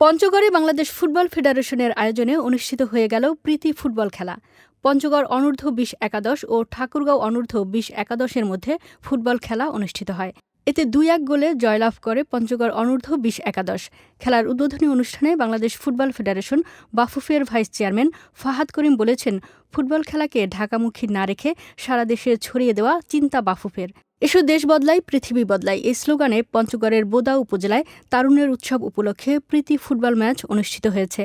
পঞ্চগড়ে বাংলাদেশ ফুটবল ফেডারেশনের আয়োজনে অনুষ্ঠিত হয়ে গেল প্রীতি ফুটবল খেলা। পঞ্চগড় অনূর্ধ্ব বিশ একাদশ ও ঠাকুরগাঁও অনূর্ধ্ব বিশ একাদশের মধ্যে ফুটবল খেলা অনুষ্ঠিত হয়। এতে দুই এক গোলে জয়লাভ করে পঞ্চগড় অনূর্ধ্ব বিশ একাদশ। খেলার উদ্বোধনী অনুষ্ঠানে বাংলাদেশ ফুটবল ফেডারেশন বাফুফের ভাইস চেয়ারম্যান ফাহাদ করিম বলেছেন, ফুটবল খেলাকে ঢাকামুখী না রেখে সারা দেশে ছড়িয়ে দেওয়া চিন্তা বাফুফের। এসো দেশ বদলাই, পৃথিবী বদলাই। এই স্লোগানে পঞ্চগড়ের বোদা উপজেলায় তারুণ্যের উৎসব উপলক্ষে প্রীতি ফুটবল ম্যাচ অনুষ্ঠিত হয়েছে।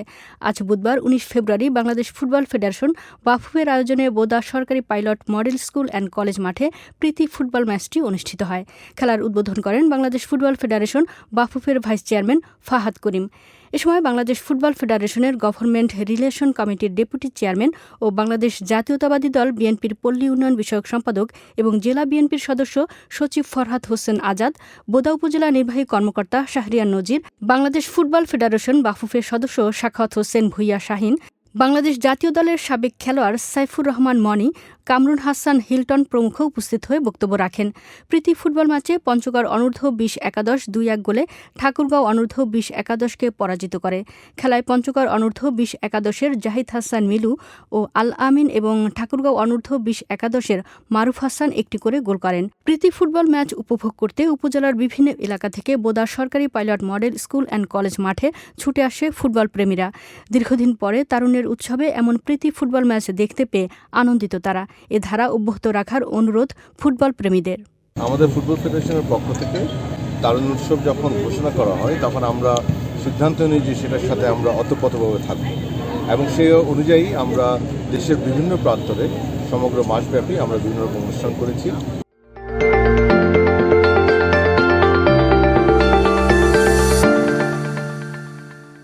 আজ বুধবার, উনিশ ফেব্রুয়ারি, বাংলাদেশ ফুটবল ফেডারেশন বাফুফের আয়োজনে বোদা সরকারি pilot model school and college মাঠে প্রীতি ফুটবল ম্যাচটি অনুষ্ঠিত হয়। খেলার উদ্বোধন করেন বাংলাদেশ ফুটবল ফেডারেশন বাফুফের ভাইস চেয়ারম্যান ফাহাদ করিম। এ সময় বাংলাদেশ ফুটবল ফেডারেশনের গভর্নমেন্ট রিলেশন কমিটির ডেপুটি চেয়ারম্যান ও বাংলাদেশ জাতীয়তাবাদী দল বিএনপির পল্লী উন্নয়ন বিষয়ক সম্পাদক এবং জেলা বিএনপির সদস্য সচিব ফরহাদ হোসেন আজাদ, বোদা উপজেলা নির্বাহী কর্মকর্তা শাহরিয়ার নজির, বাংলাদেশ ফুটবল ফেডারেশন বাফুফের সদস্য সাখাওয়াত হোসেন ভুইয়া শাহিন বাংলাদেশ জাতীয় দলের সাবেক খেলোয়াড় সাইফুর রহমান মনি, কামরুন হাসান হিলটন প্রমুখ উপস্থিত হয়ে বক্তব্য রাখেন। প্রীতি ফুটবল ম্যাচে পঞ্চগড় অনূর্ধ্ব বিশ একাদশ দুই এক গোলে ঠাকুরগাঁও অনূর্ধ্ব বিশ একাদশকে পরাজিত করে। খেলায় পঞ্চগড় অনূর্ধ্ব বিশ একাদশের জাহিদ হাসান মিলু ও আল আমিন এবং ঠাকুরগাঁও অনূর্ধ্ব বিশ একাদশের মারুফ হাসান একটি করে গোল করেন। প্রীতি ফুটবল ম্যাচ উপভোগ করতে উপজেলার বিভিন্ন এলাকা থেকে বোদা সরকারি pilot model school and college মাঠে ছুটে আসে ফুটবল প্রেমীরা। দীর্ঘদিন পরে তারুণ্যের উৎসবে এমন প্রীতি ফুটবল ম্যাচ দেখতে পেয়ে আনন্দিত তারা। এ ধারা অব্যাহত রাখার অনুরোধ ফুটবল প্রেমীদের। আমাদের ফুটবল ফেডারেশনের পক্ষ থেকে দারুণ উৎসব যখন ঘোষণা করা হয়, তখন আমরা সিদ্ধান্ত নিই যে সেটার সাথে আমরা অতপ্রতভাবে থাকব এবং সেই অনুযায়ী আমরা দেশের বিভিন্ন প্রান্তরে সমগ্র মাসব্যাপী আমরা বিভিন্ন রকম অনুষ্ঠান করেছি।